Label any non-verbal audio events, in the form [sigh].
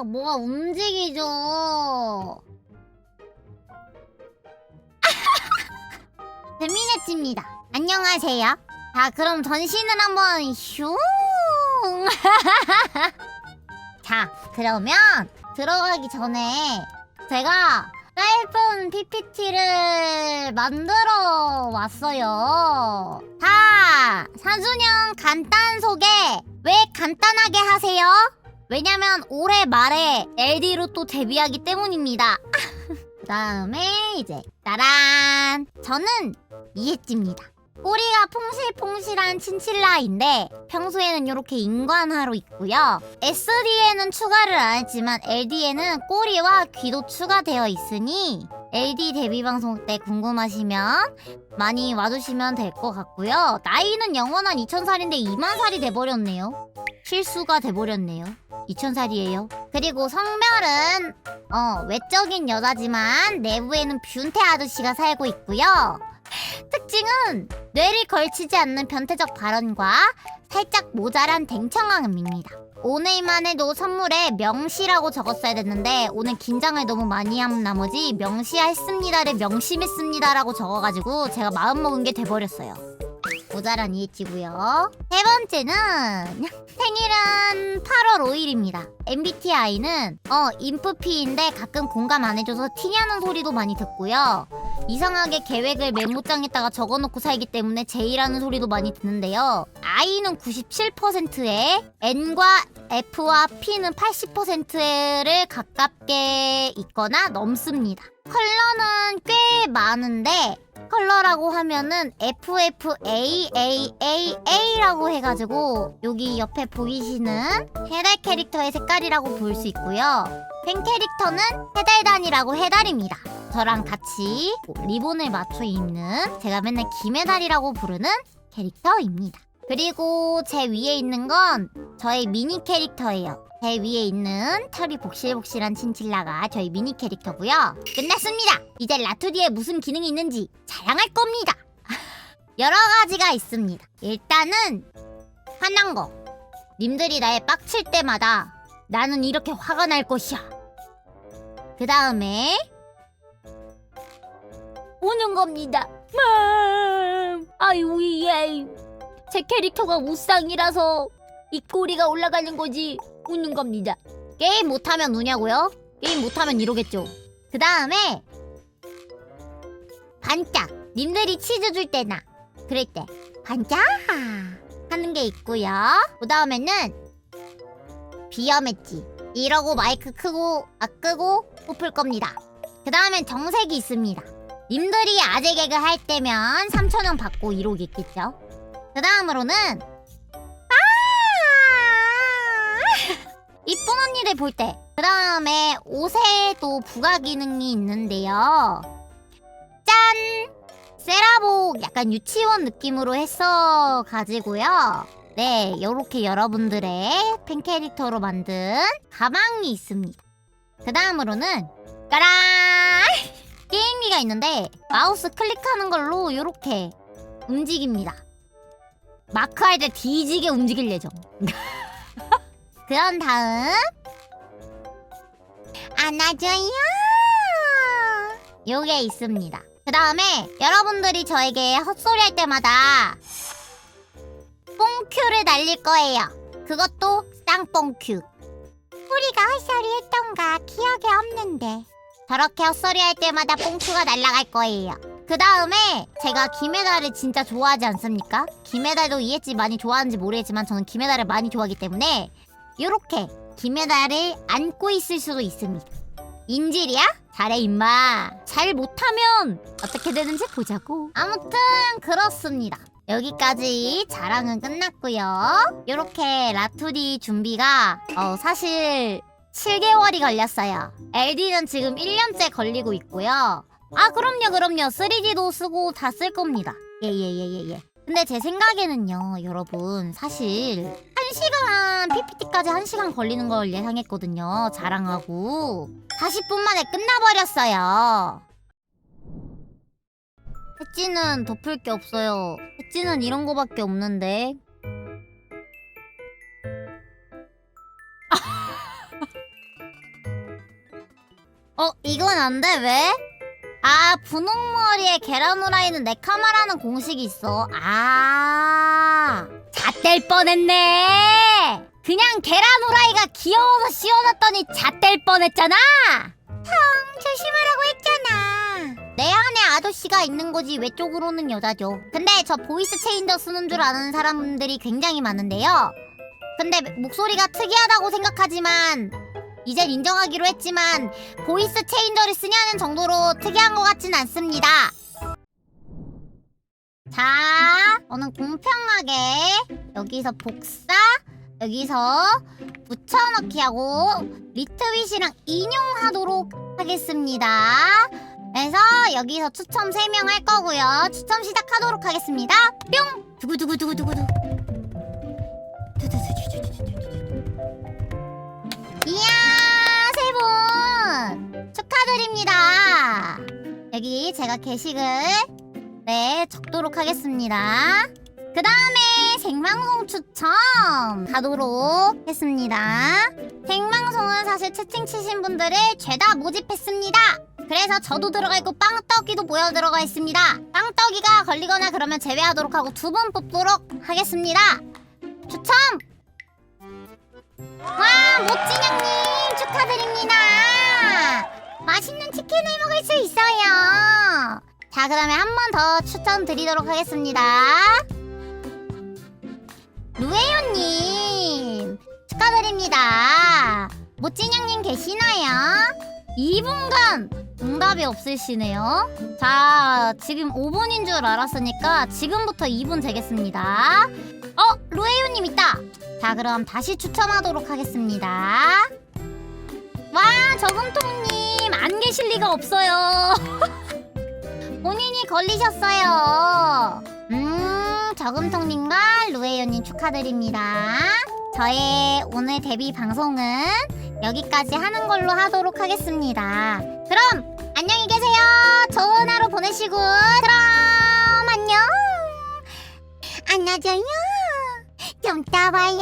막 뭐가 움직이죠. [laughs] 재미네집니다. 안녕하세요. 자, 그럼 전신을 한번 슝. [laughs] 자, 그러면 들어가기 전에 제가 짧은 PPT를 만들어 왔어요. 자, 사준형 간단 소개. 왜 간단하게 하세요? 왜냐면 올해 말에 LD로 또 데뷔하기 때문입니다. 그 [laughs] 다음에 이제 따란! 저는 이해집니다. 꼬리가 퐁실퐁실한 친칠라인데 평소에는 이렇게 인관하로 있고요. SD에는 추가를 안 했지만 LD에는 꼬리와 귀도 추가되어 있으니 LD 데뷔 방송 때 궁금하시면 많이 와주시면 될 것 같고요. 나이는 영원한 2000살인데 2만살이 돼버렸네요. 실수가 돼버렸네요. 2000살이에요. 그리고 성별은 어 외적인 여자지만 내부에는 뷰테 아저씨가 살고 있고요. 특징은 뇌를 걸치지 않는 변태적 발언과 살짝 모자란 댕청함입니다. 오늘만 해도 선물에 명시라고 적었어야 됐는데 오늘 긴장을 너무 많이 한 나머지 명시했습니다를 명심했습니다라고 적어가지고 제가 마음먹은 게 돼버렸어요. 모자란 이해지고요. 세 번째는 [laughs] 생일은 8월 5일입니다. MBTI는 어 인프피인데 가끔 공감 안 해줘서 티냐는 소리도 많이 듣고요. 이상하게 계획을 메모장에다가 적어놓고 살기 때문에 J라는 소리도 많이 듣는데요. I는 97%에 N과 F와 P는 80%를 가깝게 있거나 넘습니다. 컬러는 꽤 많은데 컬러라고 하면은 FFAAAA라고 해가지고 여기 옆에 보이시는 해달 캐릭터의 색깔이라고 볼 수 있고요. 펜 캐릭터는 해달단이라고 해달입니다. 저랑 같이 리본을 맞춰 입는 제가 맨날 김해달이라고 부르는 캐릭터입니다. 그리고 제 위에 있는 건 저의 미니 캐릭터예요. 제 위에 있는 털이 복실복실한 친칠라가 저희 미니 캐릭터고요. 끝났습니다. 이제 라투디에 무슨 기능이 있는지 자랑할 겁니다. [laughs] 여러 가지가 있습니다. 일단은 화난 거. 님들이 나에 빡칠 때마다 나는 이렇게 화가 날 것이야. 그 다음에 우는 겁니다. 맘. 아유 예. 제 캐릭터가 우상이라서 입꼬리가 올라가는 거지 우는 겁니다. 게임 못하면 우냐고요? 게임 못하면 이러겠죠. 그 다음에 반짝. 님들이 치즈 줄 때나 그럴 때 반짝 하는 게 있고요. 그 다음에는 비염했지. 이러고 마이크 크고 아 끄고 뽑을 겁니다. 그 다음엔 정색이 있습니다. 님들이 아재 개그 할 때면 3천원 받고 이러겠겠죠. 그 다음으로는 이쁜 언니를 볼 때. 그 다음에 옷에도 부가 기능이 있는데요. 짠! 세라복 약간 유치원 느낌으로 했어 가지고요. 네, 요렇게 여러분들의 팬 캐릭터로 만든 가방이 있습니다. 그 다음으로는 까라 게임기가 있는데 마우스 클릭하는 걸로 요렇게 움직입니다. 마크할 때 뒤지게 움직일 예정. [laughs] 그런 다음 안아줘요. 요게 있습니다. 그 다음에 여러분들이 저에게 헛소리 할 때마다 뽕큐를 날릴 거예요. 그것도 쌍뽕큐. 우리가 헛소리 했던가 기억이 없는데. 저렇게 헛소리 할 때마다 뽕큐가 날아갈 거예요. 그 다음에 제가 김혜달을 진짜 좋아하지 않습니까? 김혜달도 이해지 많이 좋아하는지 모르겠지만 저는 김혜달을 많이 좋아하기 때문에 요렇게 김혜달을 안고 있을 수도 있습니다. 인질이야? 잘해 임마. 잘 못하면 어떻게 되는지 보자고. 아무튼 그렇습니다. 여기까지 자랑은 끝났고요. 요렇게 라투리 준비가 어, 사실 7개월이 걸렸어요. LD는 지금 1년째 걸리고 있고요. 아 그럼요 그럼요 3D도 쓰고 다 쓸 겁니다. 예예예예 예, 근데 제 생각에는요 여러분 사실 1시간 PPT까지 1시간 걸리는 걸 예상했거든요. 자랑하고 40분 만에 끝나버렸어요. 혜찌는 덮을 게 없어요. 혜찌는 이런 거밖에 없는데. [laughs] 어 이건 안 돼 왜? 아 분홍머리에 계란 후라이는 네카마라는 공식이 있어 아 잣될 뻔했네. 그냥 계란 후라이가 귀여워서 씌워놨더니 잣될 뻔했잖아. 형 조심하라고 했잖아. 내 안에 아저씨가 있는 거지 외쪽으로는 여자죠. 근데 저 보이스 체인저 쓰는 줄 아는 사람들이 굉장히 많은데요. 근데 목소리가 특이하다고 생각하지만 이젠 인정하기로 했지만 보이스 체인저를 쓰냐는 정도로 특이한 것 같진 않습니다. 자, 저는 공평하게 여기서 복사, 여기서 붙여넣기 하고 리트윗이랑 인용하도록 하겠습니다. 그래서 여기서 추첨 3명 할 거고요. 추첨 시작하도록 하겠습니다. 뿅! 두구두구두구두구두. 이야, 세 분! 축하드립니다. 여기 제가 게시글, 네, 적도록 하겠습니다. 그 다음에 생방송 추첨 가도록 했습니다. 생방송은 사실 채팅 치신 분들을 죄다 모집했습니다. 그래서 저도 들어가 있고 빵떡이도 모여 들어가 있습니다. 빵떡이가 걸리거나 그러면 제외하도록 하고 두 분 뽑도록 하겠습니다. 추첨! 와, 모찌냥님 축하드립니다. 맛있는 치킨을 먹을 수 있어요. 자, 그러면 한 번 더 추천 드리도록 하겠습니다. 루에요님 축하드립니다. 모찌냥님 계시나요? 2분간 응답이 없으시네요. 자, 지금 5분인 줄 알았으니까 지금부터 2분 재겠습니다. 어, 루에요님 있다. 자, 그럼 다시 추첨하도록 하겠습니다. 와, 저금통님 안 계실 리가 없어요. [laughs] 본인이 걸리셨어요. 음, 저금통님과 루에요님 축하드립니다. 저의 오늘 데뷔 방송은 여기까지 하는 걸로 하도록 하겠습니다. 그럼 안녕히 계세요. 좋은 하루 보내시고 그럼 안녕. 안녕하세요. 좀 따봐요.